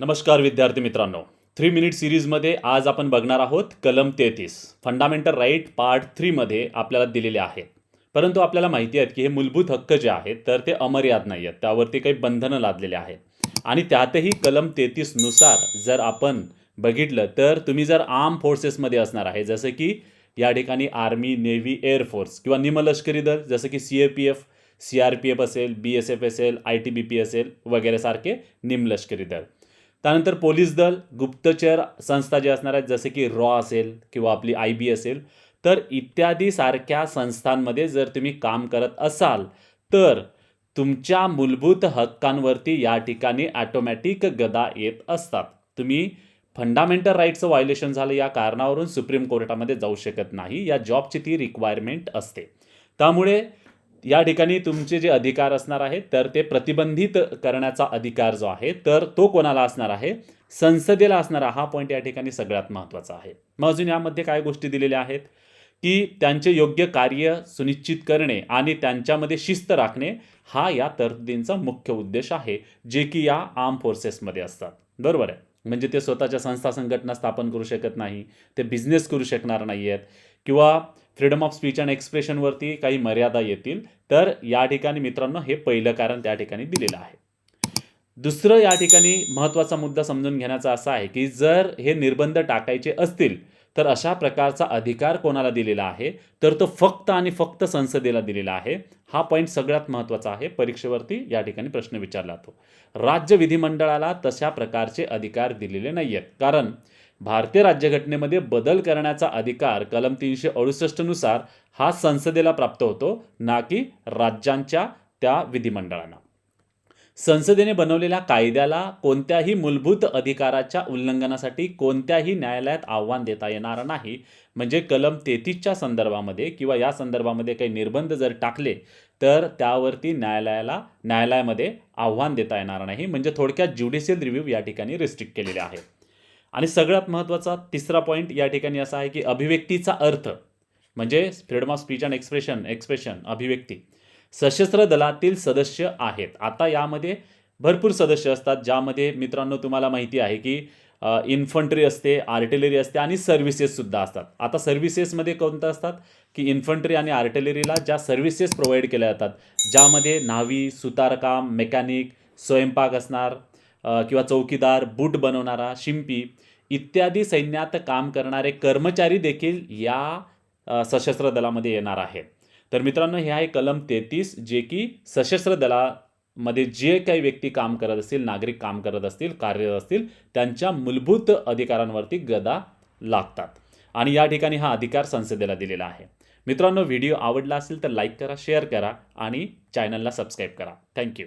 नमस्कार विद्यार्थी मित्रांनो. थ्री मिनिट सिरीजमध्ये आज आपण बघणार आहोत कलम तेहतीस. फंडामेंटल राईट पार्ट थ्रीमध्ये आपल्याला दिलेले आहेत परंतु आपल्याला माहिती आहेत की हे मूलभूत हक्क जे आहेत तर ते अमर्याद नाही आहेत. त्यावरती काही बंधनं लादलेले आहेत. आणि त्यातही कलम तेहतीसनुसार जर आपण बघितलं तर तुम्ही जर आर्म फोर्सेसमध्ये असणार आहे जसं की या ठिकाणी आर्मी नेव्ही एअरफोर्स किंवा निमलष्करी दल जसं की C A P F C R P F असेल बी एस एफ असेल आय टी बी पी असेल वगैरे सारखे निमलष्करी दल. त्यानंतर पोलीस दल गुप्तचर संस्था जे असणार आहेत जसे की रॉ असेल किंवा आपली आय बी असेल तर इत्यादी सारख्या संस्थांमध्ये जर तुम्ही काम करत असाल तर तुमच्या मूलभूत हक्कांवरती या ठिकाणी ॲटोमॅटिक गदा येत असतात. तुम्ही फंडामेंटल राईटचं व्हायोलेशन झालं या कारणावरून सुप्रीम कोर्टामध्ये जाऊ शकत नाही या जॉबची ती रिक्वायरमेंट असते. त्यामुळे या ठिकाणी तुमचे जे अधिकार असणार आहेत तर ते प्रतिबंधित करण्याचा अधिकार जो आहे तर तो कोणाला असणार आहे? संसदेला असणारा हा पॉईंट या ठिकाणी सगळ्यात महत्त्वाचा आहे. मग अजून यामध्ये काय गोष्टी दिलेल्या आहेत? की त्यांचे योग्य कार्य सुनिश्चित करणे आणि त्यांच्यामध्ये शिस्त राखणे हा या तरतुदींचा मुख्य उद्देश आहे जे की या आर्म फोर्सेसमध्ये असतात. बरोबर आहे? म्हणजे ते स्वतःच्या संस्था संघटना स्थापन करू शकत नाही ते बिझनेस करू शकणार नाही आहेत किंवा फ्रीडम ऑफ स्पीच अँड एक्सप्रेशनवरती काही मर्यादा येतील. तर या ठिकाणी मित्रांनो हे पहिलं कारण त्या ठिकाणी दिलेलं आहे. दुसरं या ठिकाणी महत्त्वाचा मुद्दा समजून घेण्याचा असा आहे की जर हे निर्बंध टाकायचे असतील तर अशा प्रकारचा अधिकार कोणाला दिलेला आहे? तर तो फक्त आणि फक्त संसदेला दिलेला आहे. हा पॉईंट सगळ्यात महत्त्वाचा आहे. परीक्षेवरती या ठिकाणी प्रश्न विचारला जातो. राज्य विधिमंडळाला तशा प्रकारचे अधिकार दिलेले नाही आहेत कारण भारतीय राज्यघटनेमध्ये बदल करण्याचा अधिकार कलम तीनशे अडुसष्टनुसार हा संसदेला प्राप्त होतो ना की राज्यांच्या त्या विधिमंडळांना. संसदेने बनवलेल्या कायद्याला कोणत्याही मूलभूत अधिकाराच्या उल्लंघनासाठी कोणत्याही न्यायालयात आव्हान देता येणार नाही. म्हणजे कलम तेहतीसच्या संदर्भामध्ये किंवा या संदर्भामध्ये काही निर्बंध जर टाकले तर त्यावरती न्यायालयाला न्यायालयामध्ये आव्हान देता येणार नाही. म्हणजे थोडक्यात ज्युडिशियल रिव्ह्यू या ठिकाणी रिस्ट्रिक्ट केलेले आहे. आणि सगळ्यात महत्त्वाचा तिसरा पॉईंट या ठिकाणी असा आहे की अभिव्यक्तीचा अर्थ म्हणजे freedom of speech and expression expression अभिव्यक्ती. सशस्त्र दलातील सदस्य आहेत. आता यामध्ये भरपूर सदस्य असतात ज्यामध्ये मित्रांनो तुम्हाला माहिती आहे की इन्फंट्री असते आर्टिलरी असते आणि सर्व्हिसेससुद्धा असतात. आता सर्व्हिसेसमध्ये कोणतं असतात? की इन्फंट्री आणि आर्टिलरीला ज्या सर्व्हिसेस प्रोव्हाइड केल्या जातात ज्यामध्ये न्हावी सुतारकाम मेकॅनिक स्वयंपाक असणार किंवा चौकीदार बूट बनवणारा शिंपी इत्यादी सैन्यात काम करणारे कर्मचारी देखील या सशस्त्र दलामध्ये येणार आहेत. तर मित्रांनो हे आहे कलम तेहतीस जे की सशस्त्र दलामध्ये जे काही व्यक्ती काम करत असतील नागरिक काम करत असतील कार्यरत असतील त्यांच्या मूलभूत अधिकारांवरती गदा लागतात. आणि या ठिकाणी हा अधिकार संसदेला दिलेला आहे. मित्रांनो व्हिडिओ आवडला असेल तर लाईक करा शेअर करा आणि चॅनलला सबस्क्राईब करा. थँक्यू.